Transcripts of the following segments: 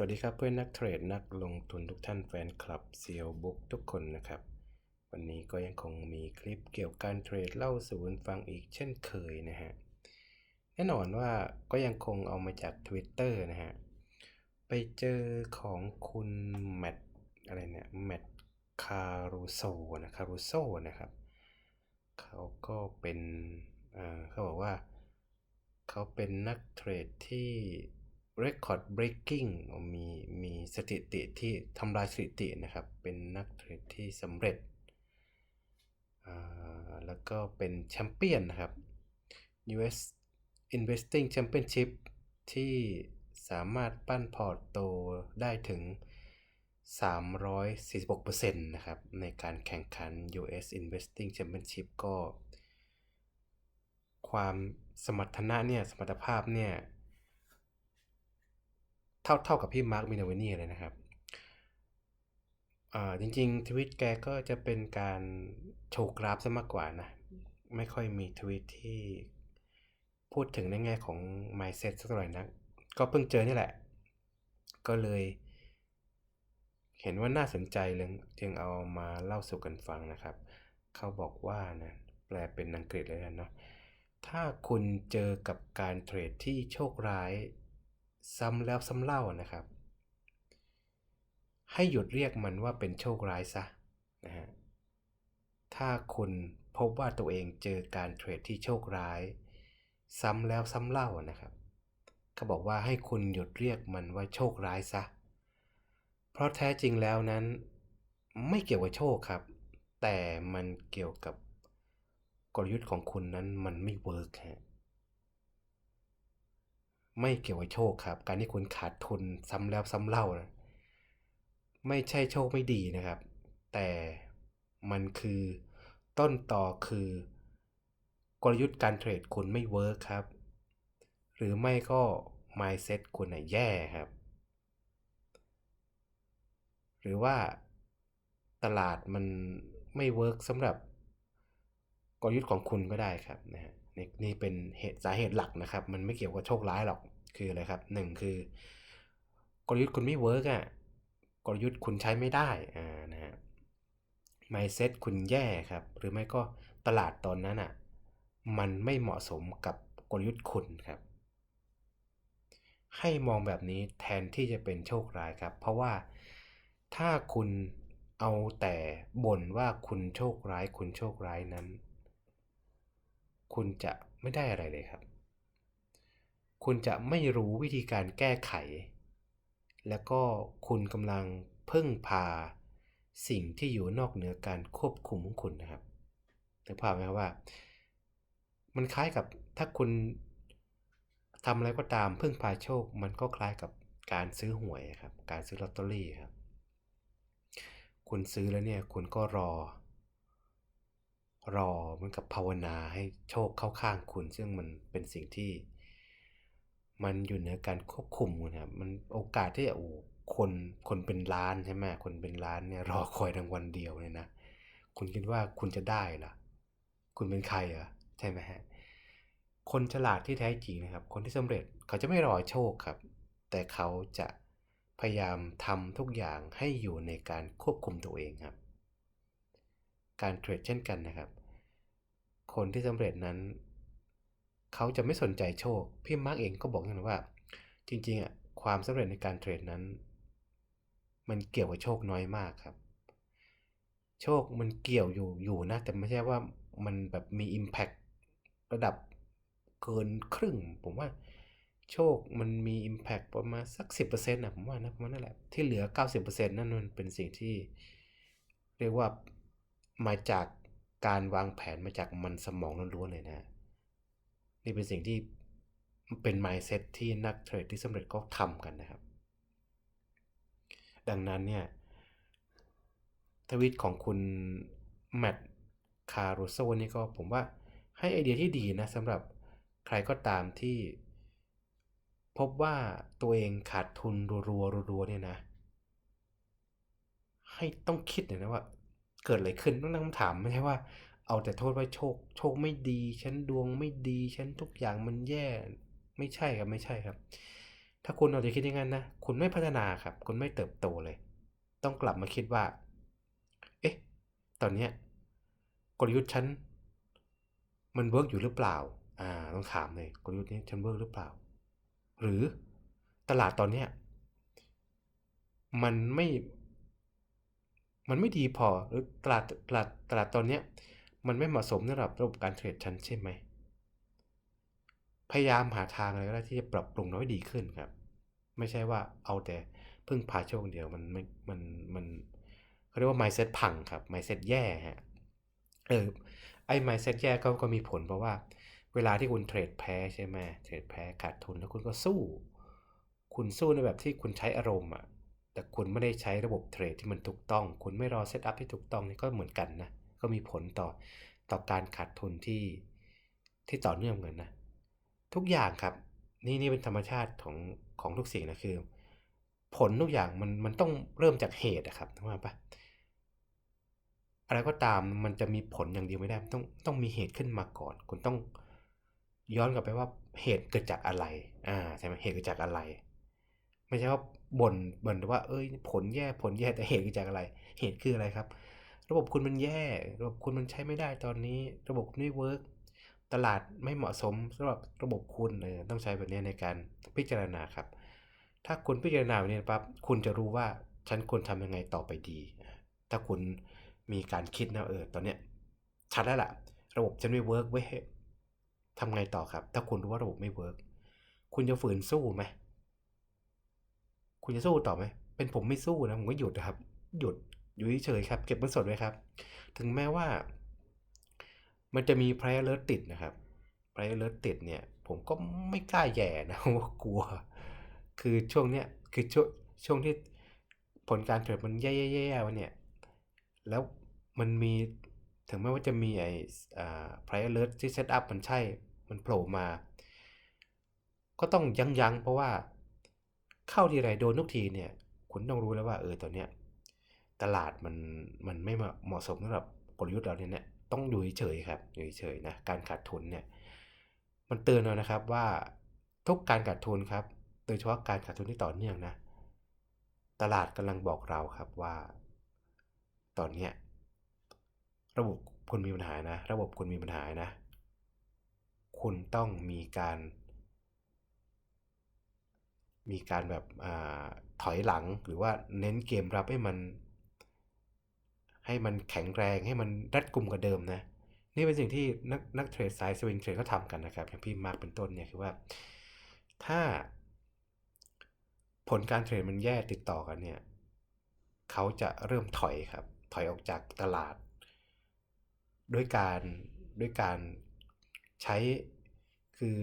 สวัสดีครับเพื่อนนักเทรดนักลงทุนทุกท่านแฟนคลับเซียวบุ๊กทุกคนนะครับ วันนี้ก็ยังคงมีคลิปเกี่ยวกับการเทรดเล่าสู่กันฟังอีกเช่นเคยนะฮะแน่นอนว่าก็ยังคงเอามาจาก Twitter นะฮะ ไปเจอของคุณแมทอะไรเนี่ยแมทคารูโซนะคารูโซนะครับ เขาก็เป็นเขาบอกว่า เขาเป็นนักเทรดที่ record breaking มีมีสถิติที่ทำลายสถิตินะครับ เป็นนักเทรดที่สำเร็จ แล้วก็เป็นแชมเปี้ยนนะครับ US Investing Championship ที่สามารถปั้นพอร์ตโตได้ถึง 346%นะครับ ในการแข่งขัน US Investing Championship ก็ ความสมรรถนะเนี่ย สมรรถภาพเนี่ย ท่าเท่ากับพี่มาร์คมินาเวนี่เลยนะครับอ่าจริงๆทวิตแกก็จะเป็นการโชว์กราฟซะมากกว่านะ ไม่ค่อยมีทวิตที่พูดถึงในแง่ของ mindset สักเท่าไหร่นัก ก็เพิ่งเจอนี่แหละ ก็เลยเห็นว่าน่าสนใจเลยจึงเอามาเล่าสู่กันฟังนะครับ เขาบอกว่านะแปลเป็นอังกฤษเลยนเนาะถ้าคุณเจอกับการเทรดที่โชคร้าย ซ้ำแล้วซ้ำเล่านะครับ ให้หยุดเรียกมันว่าเป็นโชคร้ายซะนะฮะถ้าคุณพบว่าตัวเองเจอการเทรดที่โชคร้าย ซ้ำแล้วซ้ำเล่านะครับเขาบอกว่าให้คุณหยุดเรียกมันว่าโชคร้ายซะ เพราะแท้จริงแล้วนั้น ไม่เกี่ยวกับโชคครับ แต่มันเกี่ยวกับกลยุทธ์ของคุณนั้นมันไม่เวิร์กฮะ ไม่เกี่ยวกับโชคครับ การที่คุณขาดทุนซ้ำแล้วซ้ำเล่านะไม่ใช่โชคไม่ดีนะครับ แต่มันคือต้นต่อคือกลยุทธ์การเทรดคุณไม่เวิร์คครับ หรือไม่ก็ mindset คุณน่ะแย่ครับ หรือว่าตลาดมันไม่เวิร์กสำหรับกลยุทธ์ของคุณก็ได้ครับนะฮะ นี่นี่เป็นเหตุสาเหตุหลักนะครับ มันไม่เกี่ยวกับโชคร้ายหรอกคืออะไรครับหนึ่งคือกลยุทธ์คุณไม่เวิร์กอะกลยุทธ์คุณใช้ไม่ได้อ่านะฮะ mindset คุณแย่ครับ หรือไม่ก็ตลาดตอนนั้นอะมันไม่เหมาะสมกับกลยุทธ์คุณครับ ให้มองแบบนี้แทนที่จะเป็นโชคร้ายครับ เพราะว่าถ้าคุณเอาแต่บ่นว่าคุณโชคร้ายคุณโชคร้ายนั้น คุณจะไม่ได้อะไรเลยครับ คุณจะไม่รู้วิธีการแก้ไข แล้วก็คุณกำลังพึ่งพาสิ่งที่อยู่นอกเหนือการควบคุมของคุณนะครับนึกภาพไหมครับว่า มันคล้ายกับถ้าคุณทำอะไรก็ตามพึ่งพาโชค มันก็คล้ายกับการซื้อหวยครับ การซื้อลอตเตอรี่ครับ คุณซื้อแล้วเนี่ยคุณก็รอ รอเหมือนกับภาวนาให้โชคเข้าข้างคุณ ซึ่งมันเป็นสิ่งที่ มันอยู่เหนือการควบคุมนะครับมันโอกาสที่จะโอ้คนคนเป็นล้านใช่ไหมคนเป็นล้านเนี่ยรอคอยรางวัลเดียวเนี่ยนะคุณคิดว่าคุณจะได้เหรอคุณเป็นใครเหรอใช่ไหมฮะคนฉลาดที่แท้จริงนะครับ คนที่สำเร็จเขาจะไม่รอโชคครับ แต่เขาจะพยายามทำทุกอย่างให้อยู่ในการควบคุมตัวเองครับ การเทรดเช่นกันนะครับ คนที่สำเร็จนั้น เขาจะไม่สนใจโชค พี่มาร์กเองก็บอกอย่างนั้นว่า จริงๆอะความสำเร็จในการเทรดนั้น มันเกี่ยวกับโชคน้อยมากครับ โชคมันเกี่ยวอยู่อยู่นะ แต่ไม่ใช่ว่ามันแบบมี Impact ระดับเกินครึ่ง ผมว่าโชคมันมี Impact ประมาณสัก 10%นะผมว่านะประมาณนั่นแหละที่เหลือ 90%นั่นมันเป็นสิ่งที่ เรียกว่ามาจาก การวางแผนมาจากมันสมองล้วนๆเลยนะ นี่เป็นสิ่งที่เป็น mindset ที่นักเทรดที่สำเร็จก็ทำกันนะครับ ดังนั้นเนี่ย ทวิตของคุณแมตคารูโซนี่ก็ผมว่าให้ไอเดียที่ดีนะสำหรับใครก็ตามที่พบว่าตัวเองขาดทุนรัวๆรัวๆเนี่ยนะ ให้ต้องคิดหน่อยนะว่า เกิดอะไรขึ้นต้องตั้งคำถามไม่ใช่ว่า เอาแต่โทษว่าโชค โชคไม่ดี ฉันดวงไม่ดี ฉันทุกอย่างมันแย่ ไม่ใช่ครับไม่ใช่ครับ ถ้าคุณเอาจะคิดอย่างนั้นนะ คุณไม่พัฒนาครับ คุณไม่เติบโตเลย ต้องกลับมาคิดว่า เอ๊ะ ตอนเนี้ยกลยุทธ์ฉันมันเวิร์กอยู่หรือเปล่า อ่า ต้องถามเลยกลยุทธ์นี้ฉันเวิร์กหรือเปล่า หรือตลาดตอนเนี้ยมันไม่ มันไม่ดีพอหรือตลาดตลาดตลาดตอนเนี้ยมันไม่เหมาะสมสำหรับระบบการเทรดฉันใช่ไหม พยายามหาทางอะไรก็ได้ที่จะปรับปรุงน้อยดีขึ้นครับ ไม่ใช่ว่าเอาแต่พึ่งพาโชคเดียวมันไม่มันมันเขาเรียกว่า mindset พังครับ mindset แย่ฮะเออไอ้ mindset แย่ก็ก็มีผลเพราะว่า เวลาที่คุณเทรดแพ้ใช่ไหมเทรดแพ้ขาดทุนแล้วคุณก็สู้ คุณสู้ในแบบที่คุณใช้อารมณ์อะ แต่คุณไม่ได้ใช้ระบบเทรดที่มันถูกต้อง คุณไม่รอเซตอัพที่ถูกต้องนี่ก็เหมือนกันนะ ก็มีผลต่อต่อการขาดทุนที่ที่ต่อเนื่องกันนะ ทุกอย่างครับ นี่นี่เป็นธรรมชาติของของทุกสิ่งนะคือ ผลทุกอย่างมันมันต้องเริ่มจากเหตุอะครับว่าปะอะไรก็ตามมันจะมีผลอย่างเดียวไม่ได้ต้องต้องมีเหตุขึ้นมาก่อน คุณต้องย้อนกลับไปว่าเหตุเกิดจากอะไรอ่าใช่ไหมเหตุเกิดจากอะไร ไม่ใช่ว่าบ่นบ่นว่าเอ้ยผลแย่ผลแย่แต่เหตุเกิดจากอะไร เหตุคืออะไรครับ ระบบคุณมันแย่ระบบคุณมันใช้ไม่ได้ตอนนี้ ระบบไม่เวิร์กตลาดไม่เหมาะสมสำหรับระบบคุณเออต้องใช้แบบนี้ในการพิจารณาครับ ถ้าคุณพิจารณาแบบนี้ปั๊บคุณจะรู้ว่าฉันควรทำยังไงต่อไปดี ถ้าคุณมีการคิดนะเออตอนเนี้ยชัดแล้วล่ะ ระบบฉันไม่เวิร์กเว้ยทำไงต่อครับ ถ้าคุณรู้ว่าระบบไม่เวิร์กคุณจะฝืนสู้ไหม คุณจะสู้ต่อไหม เป็นผมไม่สู้นะ ผมก็หยุดนะครับ หยุดอยู่เฉยๆครับ เก็บมันสดไว้ครับ ถึงแม้ว่า มันจะมี prior alert ติดนะครับ prior alert ติดเนี่ย ผมก็ไม่กล้าแย่นะว่ากลัว คือช่วงเนี้ยคือช่วงช่วงที่ผลการเทรดมันแย่ๆๆวันเนี่ยแล้วมันมีถึงแม้ว่าจะมีไอ้ prior alert ที่ set up มันใช่ มันโผล่มา ก็ต้องยัง้งๆ เพราะว่า เข้าทีไรโดนทุกทีเนี่ยคุณต้องรู้แล้วว่าเออตอนเนี้ยตลาดมันมันไม่เหมาะสมสำหรับกลยุทธ์เราเนี่ยต้องอยู่เฉยครับอยู่เฉยนะการขาดทุนเนี่ยมันเตือนเรานะครับว่าทุกการขาดทุนครับ โดยเฉพาะการขาดทุนที่ต่อเนื่องนะ ตลาดกำลังบอกเราครับว่า ตอนเนี้ยระบบคุณมีปัญหานะ ระบบคุณมีปัญหานะ คุณต้องมีการ มีการแบบอถอยหลังหรือว่าเน้นเกมรับให้มัน ให้มันแข็งแรงให้มันรัดกุมกว่าเดิมนะ นี่เป็นสิ่งที่นักนักเทรดสายสวิงเทรดเขาทำกันนะครับ อย่างพี่มาร์กเป็นต้นเนี่ยคือว่า ถ้าผลการเทรดมันแย่ติดต่อกันเนี่ยเขาจะเริ่มถอยครับ ถอยออกจากตลาด ด้วยการด้วยการใช้คือ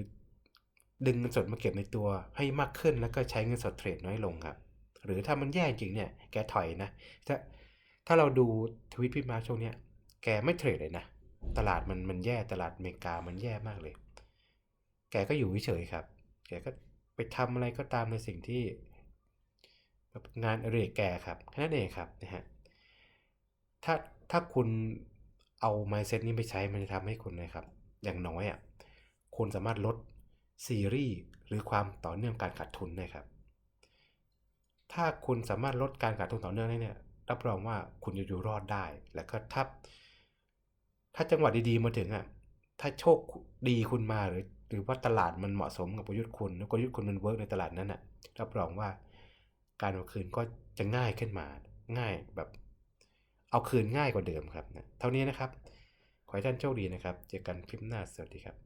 ดึงเงินสดมาเก็บในตัวให้มากขึ้นแล้วก็ใช้เงินสดเทรดน้อยลงครับ หรือถ้ามันแย่จริงเนี่ยแกถอยนะถ้าถ้าเราดูทวิตพี่มาช่วงเนี้ยแกไม่เทรดเลยนะ ตลาดมันมันแย่ตลาดอเมริกามันแย่มากเลย แกก็อยู่เฉยครับ แกก็ไปทำอะไรก็ตามในสิ่งที่งานอเรกแกครับแค่นั้นเองครับนะฮะถ้าถ้าคุณเอา mindset นี้ไปใช้มันจะทำให้คุณนะครับ อย่างน้อยอะคุณสามารถลด ซีรีส์หรือความต่อเนื่องการขาดทุนได้ครับ ถ้าคุณสามารถลดการขาดทุนต่อเนื่องได้เนี่ย รับรองว่าคุณจะอยู่รอดได้ แล้วก็ถ้าถ้าจังหวะดีๆมาถึงอะ ถ้าโชคดีคุณมาหรือ หรือว่าตลาดมันเหมาะสมกับกลยุทธ์คุณแล้วกลยุทธ์คุณมันเวิร์กในตลาดนั้นอะ รับรองว่าการเอาคืนก็จะง่ายขึ้นมา ง่ายแบบ เอาคืนง่ายกว่าเดิมครับนะ เท่านี้นะครับ ขอให้ท่านโชคดีนะครับ เจอกันคลิปหน้า สวัสดีครับ